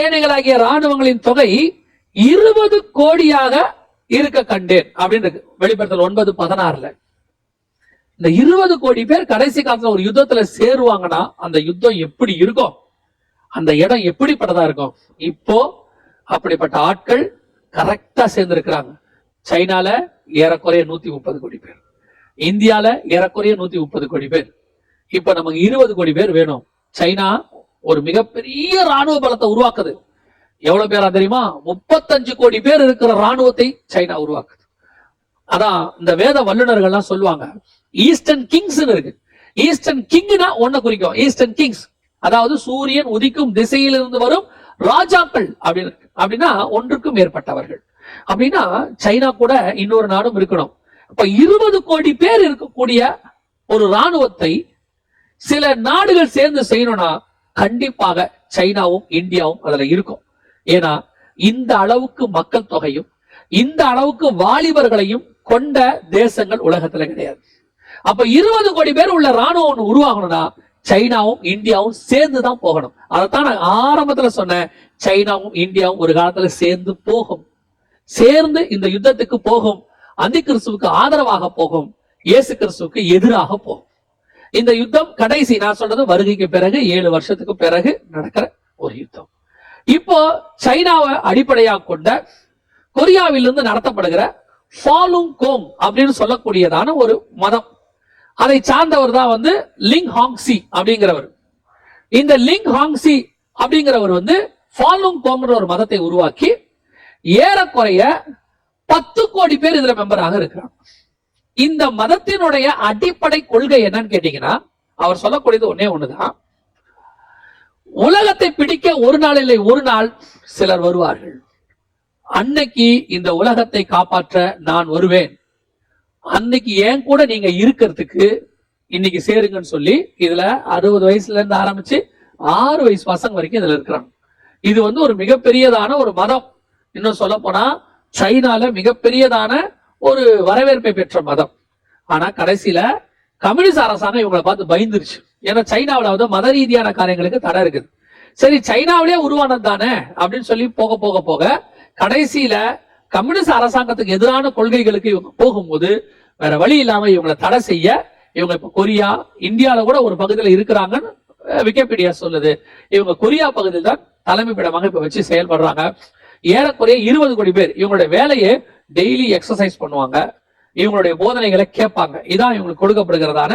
சேனைகளாகிய ராணுவங்களின் தொகை இருபது கோடியாக இருக்க கண்டேன் அப்படின்னு இருக்கு வெளிப்படுத்தல் ஒன்பது பதினாறுல. இந்த இருபது கோடி பேர் கடைசி காலத்துல ஒரு யுத்தத்துல சேருவாங்கன்னா அந்த யுத்தம் எப்படி இருக்கும் அந்த இடம் எப்படிப்பட்டதா இருக்கும் இப்போ அப்படிப்பட்ட ஆட்கள் கரெக்டா சேர்ந்திருக்கிறாங்க. சைனால ஏறக்குறைய நூத்தி முப்பது கோடி பேர். இந்தியால ஏறக்குறைய நூத்தி முப்பது கோடி பேர். இப்ப நமக்கு இருபது கோடி பேர் வேணும். சைனா ஒரு மிகப்பெரிய ராணுவ பலத்தை உருவாக்குது. எவ்வளவு பேரா தெரியுமா? முப்பத்தஞ்சு கோடி பேர் இருக்கிற ராணுவத்தை சைனா உருவாக்குது. அதான் இந்த வேத வல்லுநர்கள்லாம் சொல்லுவாங்க. ஈஸ்டர்ன் கிங்ஸ் இருக்கு. ஈஸ்டர்ன் கிங்னா ஒன்ன குறிக்கும். Eastern kings. அதாவது சூரியன் உதிக்கும் திசையிலிருந்து வரும் ராஜாக்கள் அப்படின்னு அப்படின்னா ஒன்றுக்கும் மேற்பட்டவர்கள். அப்படின்னா சைனா கூட இன்னொரு நாடும் இருக்கணும். இப்ப இருபது கோடி பேர் இருக்கக்கூடிய ஒரு ராணுவத்தை சில நாடுகள் சேர்ந்து செய்யணும்னா கண்டிப்பாக சைனாவும் இந்தியாவும் அதுல இருக்கும். ஏன்னா இந்த அளவுக்கு மக்கள் தொகையும் இந்த அளவுக்கு வாலிபர்களையும் கொண்ட தேசங்கள் உலகத்துல கிடையாது. அப்ப இருபது கோடி பேர் உள்ள ராணுவம் ஒன்று உருவாகணும்னா சைனாவும் இந்தியாவும் சேர்ந்து தான் போகணும். அதைத்தான் நான் ஆரம்பத்துல சொன்னேன். சைனாவும் இந்தியாவும் ஒரு காலத்துல சேர்ந்து போகும். சேர்ந்து இந்த யுத்தத்துக்கு போகும். அந்தி கிறிஸ்துவுக்கு ஆதரவாக போகும். இயேசு கிறிஸ்துவுக்கு எதிராக போகும். இந்த யுத்தம் கடைசி நான் சொல்றது வருகைக்கு பிறகு ஏழு வருஷத்துக்கு பிறகு நடக்கிற ஒரு யுத்தம். இப்போ சைனாவை அடிப்படையாக கொண்ட கொரியாவிலிருந்து நடத்தப்படுகிற ஃபாலுங் கோங் அப்படின்னு சொல்லக்கூடியதான ஒரு மதம். அதை சார்ந்தவர் தான் வந்து லிங் ஹாங்ஸி அப்படிங்கிறவர். இந்த லிங் ஹாங்ஸி அப்படிங்கிறவர் வந்து ஃபாலுங் கோங்கிற ஒரு மதத்தை உருவாக்கி ஏறக்குறைய பத்து கோடி பேர் இதுல மெம்பராக இருக்கிறாங்க. இந்த மதத்தினுடைய அடிப்படை கொள்கை என்னன்னு கேட்டீங்கன்னா அவர் சொல்லக்கூடியது ஒன்னே ஒண்ணுதான். உலகத்தை பிடிக்க ஒரு நாள் இல்லை ஒரு நாள் சிலர் வருவார்கள். அன்னைக்கு இந்த உலகத்தை காப்பாற்ற நான் வருவேன். அன்னைக்கு ஏன் கூட நீங்க இருக்கிறதுக்கு இன்னைக்கு சேருங்கன்னு சொல்லி இதுல அறுபது வயசுல இருந்து ஆரம்பிச்சு ஆறு வயசு பசங்க வரைக்கும் இதுல இருக்கிறாங்க. இது வந்து ஒரு மிகப்பெரியதான ஒரு மதம். இன்னும் சொல்ல போனா சைனால மிகப்பெரியதான ஒரு வரவேற்பை பெற்ற மதம். ஆனா கடைசியில கம்யூனிஸ்ட் அரசாங்கம் இவங்களை பார்த்து பயந்துருச்சு. ஏன்னா சைனாவில வந்து மத ரீதியான காரியங்களுக்கு தடை இருக்குது. சரி சைனாவிலே உருவானது தானே அப்படின்னு சொல்லி போக போக போக கடைசியில கம்யூனிஸ்ட் அரசாங்கத்துக்கு எதிரான கொள்கைகளுக்கு இவங்க போகும்போது வேற வழி இல்லாம இவங்களை தடை செய்ய இவங்க இப்ப கொரியா இந்தியாவில கூட ஒரு பகுதியில் இருக்கிறாங்கன்னு விக்கிபீடியா சொல்லுது. இவங்க கொரியா பகுதியில் தான் தலைமைப்பிடமாக இப்ப வச்சு செயல்படுறாங்க. ஏறக்குறைய இருபது கோடி பேர் இவங்களுடைய வேலையை டெய்லி எக்ஸசைஸ் பண்ணுவாங்க. இவங்களுடைய போதனைகளை கேட்பாங்க. இதான் இவங்களுக்கு கொடுக்கப்படுகிறதான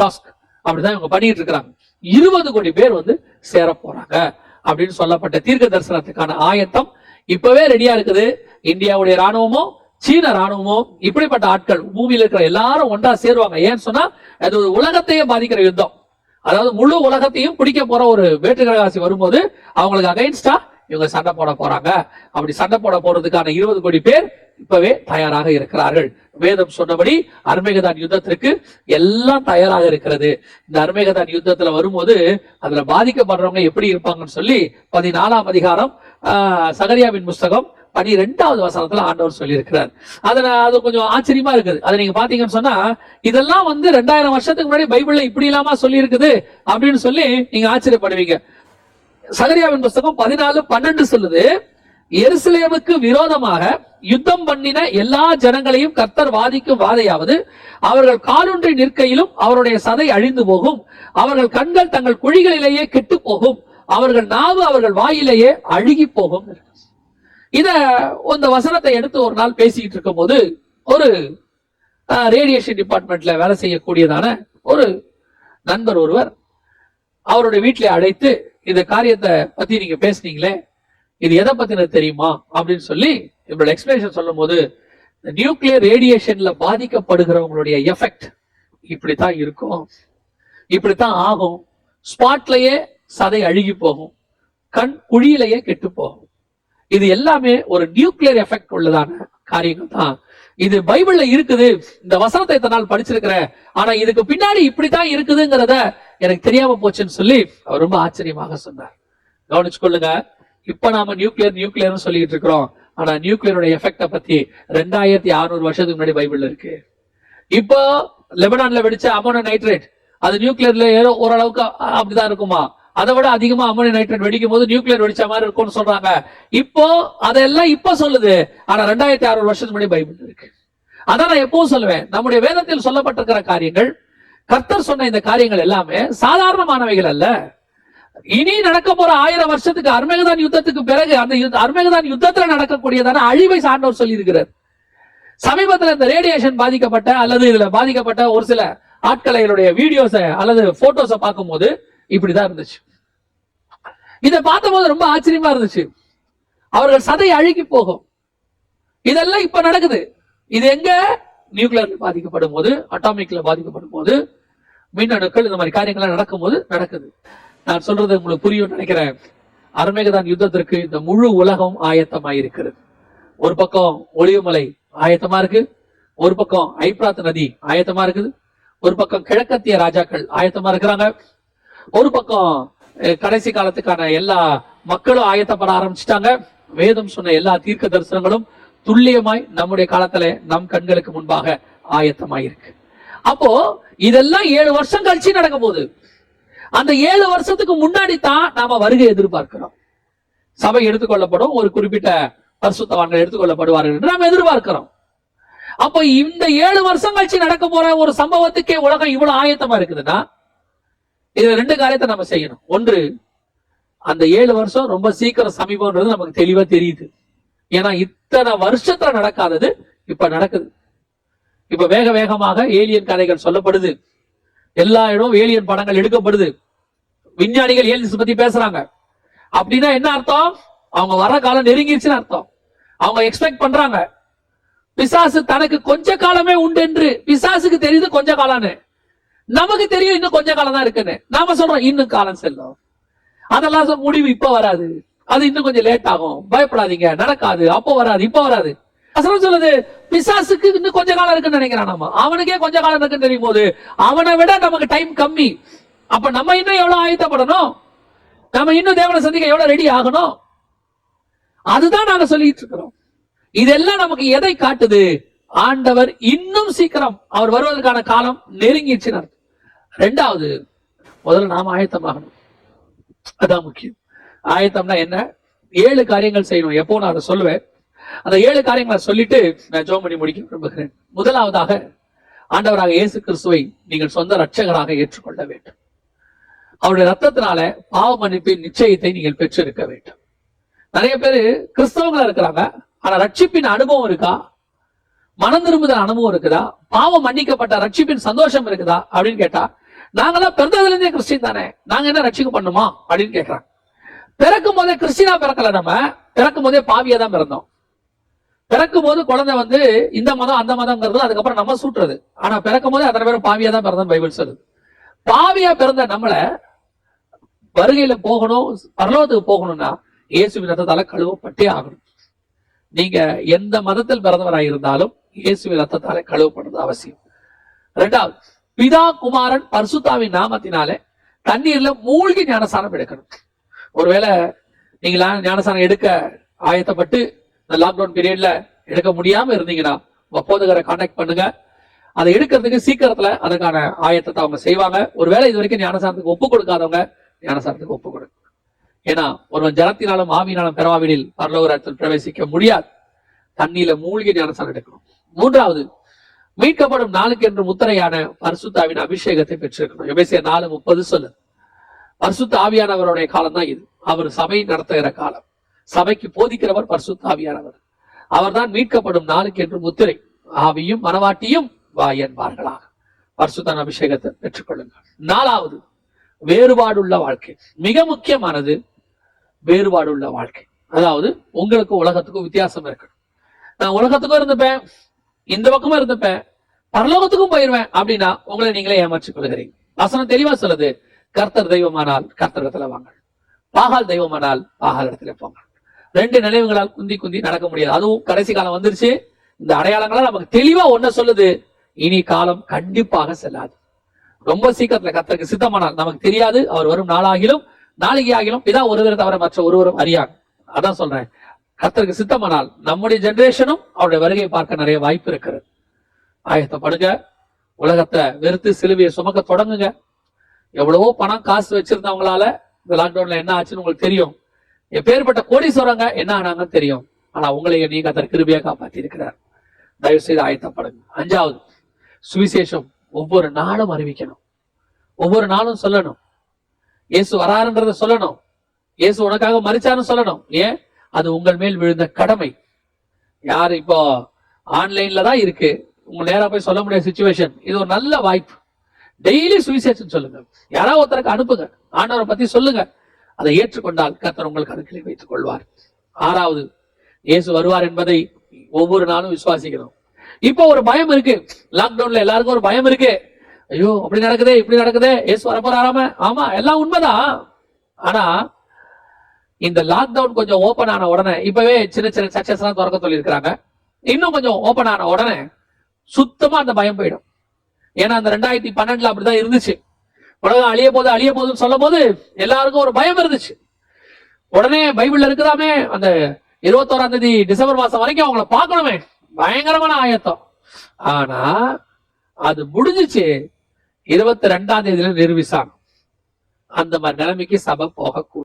டாஸ்க் அப்படிதான் இவங்க பண்ணிட்டு இருக்கிறாங்க. இருபது கோடி பேர் வந்து சேர போறாங்க அப்படின்னு சொல்லப்பட்ட தீர்க்க தரிசனத்துக்கான ஆயத்தம் இப்பவே ரெடியா இருக்குது. இந்தியாவுடைய ராணுவமும் சீன ராணுவமும் இப்படிப்பட்ட ஆட்கள் பூமியில இருக்கிற எல்லாரும் ஒன்றா சேருவாங்க. ஏன்னு சொன்னா அது ஒரு உலகத்தையே பாதிக்கிற யுத்தம். அதாவது முழு உலகத்தையும் பிடிக்க போற ஒரு வேற்றுக்கிரகாசி வரும்போது அவங்களுக்கு அகைன்ஸ்டா இவங்க சண்டை போட போறாங்க. அப்படி சண்டை போட போறதுக்கான இருபது கோடி பேர் இப்பவே தயாராக இருக்கிறார்கள். வேதம் சொன்னபடி அர்மேகதான் யுத்தத்திற்கு எல்லாம் தயாராக இருக்கிறது. இந்த அர்மேகதான் யுத்தத்துல வரும்போது அதுல பாதிக்கப்படுறவங்க எப்படி இருப்பாங்கன்னு சொல்லி பதினாலாம் அதிகாரம் ஆஹ், சகரியாவின் புஸ்தகம் பனிரெண்டாவது வசனத்துல ஆண்டவர் சொல்லியிருக்கிறார். அதுல அது கொஞ்சம் ஆச்சரியமா இருக்குது. அதை நீங்க பாத்தீங்கன்னு சொன்னா இதெல்லாம் வந்து ரெண்டாயிரம் வருஷத்துக்கு முன்னாடி பைபிள்ல இப்படி இல்லாம சொல்லி இருக்குது அப்படின்னு சொல்லி நீங்க ஆச்சரியப்படுவீங்க. சகரியாவின் புஸ்தகம் பதினாலு பன்னெண்டு சொல்லுது எருசலேமுக்கு விரோதமாக யுத்தம் பண்ணின எல்லா ஜனங்களையும் கர்த்தர் வாதிக்கும் வாதையாவது அவர்கள் காலொன்றி நிற்கையிலும் அவருடைய சதை அழிந்து போகும். அவர்கள் கண்கள் தங்கள் குழிகளிலேயே கெட்டு போகும். அவர்கள் நாவு அவர்கள் வாயிலேயே அழுகி போகும். இத இந்த வசனத்தை எடுத்து ஒரு நாள் பேசிக்கிட்டு இருக்கும்போது ஒரு ரேடியேஷன் டிபார்ட்மெண்ட்ல வேலை செய்யக்கூடியதான ஒரு நண்பர் ஒருவர் அவருடைய வீட்டிலே அழைத்து இந்த காரியத்தை பத்தி நீங்க பேசுனீங்களே இது எதை பத்தினது தெரியுமா அப்படின்னு சொல்லி இவரோட எக்ஸ்பிளேஷன் சொல்லும் போது நியூக்ளியர் ரேடியேஷன்ல பாதிக்கப்படுகிறவங்களுடைய எஃபெக்ட் இப்படித்தான் இருக்கும். இப்படித்தான் ஆகும். ஸ்பாட்லயே சதை அழுகி போகும். கண் குழியிலேயே கெட்டு போகும். இது எல்லாமே ஒரு நியூக்ளியர் எஃபெக்ட் உள்ளதான காரியங்கள் தான். இது பைபிள்ல இருக்குது. இந்த வசனத்தை இத்தனை நாள் படிச்சிருக்கிறேன். ஆனா இதுக்கு பின்னாடி இப்படித்தான் இருக்குதுங்கிறத எனக்கு தெரியாம போச்சுன்னு சொல்லி அவர் ரொம்ப ஆச்சரியமாக சொன்னார். கவனிச்சுக்கொள்ளுங்க இப்ப நாம நியூக்ளியர் நியூக்ளியர்னு சொல்லிட்டு இருக்கிறோம். ஆனா நியூக்ளியரோட எஃபெக்ட பத்தி ரெண்டாயிரத்தி அறுநூறு வருஷத்துக்கு முன்னாடி பைபிள்ல இருக்கு. இப்போ லெபனான்ல வெடிச்ச அமோனோ நைட்ரேட் அது நியூக்ளியர்ல ஏதோ ஓரளவுக்கு அப்படிதான் இருக்குமா? அதை விட அதிகமா அமோனியம் நைட்ரேட் வெடிக்கும் போது நியூக்ளியர் வெடிச்ச மாதிரி இருக்கும்னு சொல்றாங்க. இப்போ அதெல்லாம் இப்ப சொல்லுது. ஆனா ரெண்டாயிரத்தி அறுநூறு வருஷத்துக்கு முன்னாடி பைபிள் இருக்கு. அதான் நான் எப்பவும் சொல்லுவேன். நம்முடைய வேதத்தில் சொல்லப்பட்டிருக்கிற காரியங்கள் கர்த்தர் சொன்ன இந்த காரியங்கள் எல்லாமே சாதாரணமானவைகள் அல்ல. இனி நடக்க போற ஆயிரம் வருஷத்துக்கு அர்மேகதான் யுத்தத்துக்கு பிறகு அந்த அர்மேகதான் யுத்தத்துல நடக்கக்கூடியதான அழிவை சார்ந்தவர் சொல்லி இருக்கிறார் சமீபத்துல இந்த ரேடியேஷன் பாதிக்கப்பட்ட அல்லது இதுல பாதிக்கப்பட்ட ஒரு சில ஆட்களைகளுடைய வீடியோஸ அல்லது போட்டோஸ பார்க்கும்போது இப்படிதான் இருந்துச்சு. இதை பார்த்தபோது ரொம்ப ஆச்சரியமா இருந்துச்சு. அவர்கள் சதை அழுகி போகும். இதெல்லாம் இப்ப நடக்குது. இது எங்க? நியூக்ளியர் பாதிக்கப்படும் போது அட்டாமிக்ல பாதிக்கப்படும் போது மின் அணுக்கள் இந்த மாதிரி காரியங்கள்லாம் நடக்கும்போது நடக்குது. நான் சொல்றது உங்களுக்கு புரியும் நினைக்கிறேன். அருமேகதான் யுத்தத்திற்கு இந்த முழு உலகம் ஆயத்தமாய் இருக்கிறது. ஒரு பக்கம் ஒளிவுமலை ஆயத்தமா இருக்கு ஒரு பக்கம் ஐப்ராத் நதி ஆயத்தமா இருக்குது ஒரு பக்கம் கிழக்கத்திய ராஜாக்கள் ஆயத்தமா இருக்கிறாங்க ஒரு பக்கம் கடைசி காலத்துக்கான எல்லா மக்களும் ஆயத்தப்பட ஆரம்பிச்சிட்டாங்க. வேதம் சொன்ன எல்லா தீர்க்க தரிசனங்களும் துல்லியமாய் நம்முடைய காலத்துல நம் கண்களுக்கு முன்பாக ஆயத்தமாயிருக்கு. அப்போ இதெல்லாம் ஏழு வருஷம் கழிச்சு நடக்க போகுது. அந்த ஏழு வருஷத்துக்கு முன்னாடி தான் நாம வருகை எதிர்பார்க்கிறோம். சபை எடுத்துக்கொள்ளப்படும் ஒரு குறிப்பிட்ட பரிசுத்தவான்கள் எடுத்துக்கொள்ளப்படுவார்கள் என்று நாம் எதிர்பார்க்கிறோம். அப்போ இந்த ஏழு வருஷம் கழிச்சு நடக்க போற ஒரு சம்பவத்துக்கே உலகம் இவ்வளவு ஆயத்தமா இருக்குதுன்னா இதுல ரெண்டு காரியத்தை நம்ம செய்யணும். ஒன்று அந்த ஏழு வருஷம் ரொம்ப சீக்கிரம் சமீபம்ன்றது நமக்கு தெளிவா தெரியுது. ஏன்னா இத்தனை வருஷத்துல நடக்காதது இப்ப நடக்குது. இப்ப வேக வேகமாக ஏலியன் கதைகள் சொல்லப்படுது. எல்லா இடம் ஏலியன் படங்கள் எடுக்கப்படுது. விஞ்ஞானிகள் ஏலியன்ஸ் பத்தி பேசுறாங்க. அப்படின்னா என்ன அர்த்தம்? அவங்க வர காலம் நெருங்கிருச்சுன்னு அர்த்தம். அவங்க எக்ஸ்பெக்ட் பண்றாங்க. பிசாசு தனக்கு கொஞ்ச காலமே உண்டு என்று. பிசாசுக்கு தெரியுது கொஞ்ச காலம்னு நமக்கு தெரியும் இன்னும் கொஞ்ச காலம் தான் இருக்குன்னு. நாம சொல்றோம் இன்னும் காலம் செல்லும். அதெல்லாம் சொ- முடிவு இப்ப வராது. அது இன்னும் கொஞ்சம் லேட் ஆகும். பயப்படாதீங்க. நடக்காது. அப்போ வராது. இப்ப வராது. அசலம் சொல்லுது பிசாசுக்கு இன்னும் கொஞ்ச காலம் இருக்குன்னு நினைக்கிறான் நம்ம. அவனுக்கே கொஞ்ச காலம் இருக்குன்னு தெரியும் போது அவனை விட நமக்கு டைம் கம்மி. அப்ப நம்ம இன்னும் எவ்வளவு ஆயத்தப்படணும்? நம்ம இன்னும் தேவனை சந்திக்க எவ்வளவு ரெடி ஆகணும்? அதுதான் நாங்க சொல்லிட்டு இருக்கிறோம். இதெல்லாம் நமக்கு எதை காட்டுது? ஆண்டவர் இன்னும் சீக்கிரம் அவர் வருவதற்கான காலம் நெருங்கிடுச்சுன்னு ரெண்டாவது முதல்ல நாம ஆயத்தமாகணும். அதான் முக்கியம். ஆயத்தம்னா என்ன? ஏழு காரியங்கள் செய்யணும். எப்போ நான் அதை சொல்லுவேன்? அந்த ஏழு காரியங்களை சொல்லிட்டு நான் ஜோம் பண்ணி முடிக்க விரும்புகிறேன். முதலாவதாக ஆண்டவராக இயேசு கிறிஸ்துவை நீங்கள் சொந்த ரட்சகராக ஏற்றுக்கொள்ள வேண்டும். அவருடைய ரத்தத்தினால பாவ மன்னிப்பின் நிச்சயத்தை நீங்கள் பெற்றிருக்க வேண்டும். நிறைய பேரு கிறிஸ்தவங்களா இருக்கிறாங்க. ஆனா ரட்சிப்பின் அனுபவம் இருக்கா? மனம் திரும்புதல் அனுபவம் இருக்குதா? பாவம் மன்னிக்கப்பட்ட ரட்சிப்பின் சந்தோஷம் இருக்குதா? அப்படின்னு கேட்டா நாங்களாம் பிறந்ததுல இருந்தே கிறிஸ்டின் தானே. நாங்க என்ன ரட்சிக்க பண்ணுமா? அப்படின்னு கேக்குறாங்க. பிறக்கும் போதே கிறிஸ்டினா பிறக்கல நம்ம. பிறக்கும் போதே பாவியா தான் பிறந்தோம். பிறக்கும் போது குழந்தை வந்து இந்த மதம் அந்த மதம்ங்கிறது அதுக்கப்புறம் நம்ம சூட்டுறது. ஆனா பிறக்கும் போதே அத்தனை பேரும் பாவியா தான் பிறந்தோம் பைபிள் சொல்லுது. பாவியா பிறந்த நம்மள வருகையில போகணும் பரலோகத்துக்கு போகணும்னா இயேசுவின் ரத்தத்தால கழுவப்பட்டே ஆகணும். நீங்க எந்த மதத்தில் பிறந்தவராக இருந்தாலும் இயேசுவின் ரத்தத்தால கழுவப்படுறது அவசியம். ரெண்டாவது பிதா குமாரன் பர்சுத்தாவின் நாமத்தினாலே தண்ணீர்ல மூழ்கி ஞானசானம் எடுக்கணும். ஒருவேளை நீங்களா ஞானசானம் எடுக்க ஆயத்தப்பட்டு இந்த லாக்டவுன் பீரியட்ல எடுக்க முடியாம இருந்தீங்கன்னா உங்க கான்டாக்ட் பண்ணுங்க. அதை எடுக்கிறதுக்கு சீக்கிரத்துல அதுக்கான ஆயத்தத்தை அவங்க செய்வாங்க. ஒருவேளை இது வரைக்கும் ஞானசாரத்துக்கு ஒப்பு கொடுக்காதவங்க ஞானசாரத்துக்கு ஒப்பு கொடுங்க ஏன்னா ஒருவன் ஜலத்தினாலும் ஆவியினாலும் பெறவாவினில் பரலோகத்தில் பிரவேசிக்க முடியாது. தண்ணியில மூழ்கி ஞானசாரம் எடுக்கணும். மூன்றாவது மீட்கப்படும் நாளுக்கு என்று முத்திரையான பரிசுத்தாவின் அபிஷேகத்தை பெற்றிருக்கணும். எபேசிய நாலு முப்பது சொல்லு பரிசுத்த ஆவியானவருடைய காலம் தான் இது. அவர் சபை நடத்துகிற காலம். சபைக்கு போதிக்கிறவர் பரிசுத்த ஆவியானவர். அவர் தான் மீட்கப்படும் நாளுக்கு என்று முத்திரை. ஆவியும் மனவாட்டியும் வா என்பார்களாக அபிஷேகத்தை பெற்றுக்கொள்ளுங்கள். நாலாவது வேறுபாடுள்ள வாழ்க்கை. மிக முக்கியமானது வேறுபாடுள்ள வாழ்க்கை. அதாவது உங்களுக்கும் உலகத்துக்கும் வித்தியாசம் இருக்கணும். நான் உலகத்துக்கும் இருந்துப்பேன் இந்த பக்கமும் இருந்துப்பேன் பரலோகத்துக்கும் போயிருவேன் அப்படின்னா உங்களை நீங்களே ஏமாற்றிக் கொள்கிறீங்க. வசனம் தெளிவா சொல்லுது கர்த்தர் தெய்வமானால் கர்த்தரிடத்துல வாங்க. பாகால் தெய்வமானால் பாகால் இடத்துல போங்க. ரெண்டு நினைவுகளால் குந்தி குந்தி நடக்க முடியாது. அதுவும் கடைசி காலம் வந்துருச்சு. இந்த அடையாளங்களால் நமக்கு தெளிவா ஒன்ன சொல்லுது. இனி காலம் கண்டிப்பாக செல்லாது. ரொம்ப சீக்கிரத்துல கர்த்தருக்கு சித்தமானால் நமக்கு தெரியாது. அவர் வரும் நாளாகிலும் நாளைக்கு ஆகிலும் பிதா ஒருவரை தவிர மற்ற ஒருவரும் அறியாங்க அதான் சொல்றேன். கர்த்தருக்கு சித்தமானால் நம்முடைய ஜெனரேஷனும் அவருடைய வருகையை பார்க்க நிறைய வாய்ப்பு இருக்கிறது. ஆயத்தப்படுங்க. உலகத்தை வெறுத்து சிலுவையை சுமக்க தொடங்குங்க. எவ்வளவோ பணம் காசு வச்சிருந்தவங்களால இந்த லாக்டவுன்ல என்ன ஆச்சுன்னு உங்களுக்கு தெரியும். எப்பேற்பட்ட கோடீஸ்வரங்க என்ன ஆனாங்கன்னு தெரியும். ஆனா உங்களை நீங்க கத்தர் கிருபியா காப்பாத்தி இருக்கிறார் தயவு செய்து ஆயத்தப்படுங்க. அஞ்சாவது சுவிசேஷம் ஒவ்வொரு நாளும் அறிவிக்கணும். ஒவ்வொரு நாளும் சொல்லணும். இயேசு வராருன்றத சொல்லணும். இயேசு உனக்காக மறிச்சாருன்னு சொல்லணும். ஏன்? அது உங்கள் மேல் விழுந்த கடமை. யார் இப்போ ஆன்லைன்ல தான் இருக்கு. உங்க நேரா போய் சொல்ல முடியாத சுச்சுவேஷன் இது ஒரு நல்ல வாய்ப்பு. டெய்லி சுவிசேஷம் சொல்லுங்க. யாராவது ஒருத்தருக்கு அனுப்புங்க. ஆண்டவரை பத்தி சொல்லுங்க. அதை ஏற்றுக்கொண்டால் கர்த்தர் உங்கள் கணக்கில் வைத்துக் கொள்வார். ஆறாவது இயேசு வருவார் என்பதை ஒவ்வொரு நாளும் விசுவாசிக்கணும் இப்போ ஒரு பயம் இருக்கு. லாக்டவுன்ல எல்லாருக்கும் ஒரு பயம் இருக்கு. ஐயோ அப்படி நடக்குதே இப்படி நடக்குதே இயேசு வரப்போறாராம? ஆமா எல்லாம் உண்மைதான். ஆனா இந்த லாக்டவுன் கொஞ்சம் ஓபன் ஆன உடனே இப்பவே சின்ன சின்ன சர்ச்சஸ் எல்லாம் திறக்க சொல்லியிருக்கிறாங்க. இன்னும் கொஞ்சம் ஓபன் ஆன உடனே சுத்தமா அந்த பயம் போயிடும். ஏன்னா அந்த ரெண்டாயிரத்தி பன்னெண்டுல அப்படிதான் இருந்துச்சு. உலகம் அழிய போது அழிய போதுன்னு சொல்லும் போது எல்லாருக்கும் ஒரு பயம் இருந்துச்சு. உடனே பைபிள்ல இருக்குதாமே அந்த இருபத்தோராம் தேதி டிசம்பர் மாசம் வரைக்கும் அவங்கள பார்க்கணுமே. பயங்கரமான ஆயத்தம். ஆனா அது முடிஞ்சுச்சு. இருபத்தி ரெண்டாம் தேதியில நிரூபிச்சாங்க அந்த மாதிரி நிலைமைக்கு சபை போகக்கூடாது.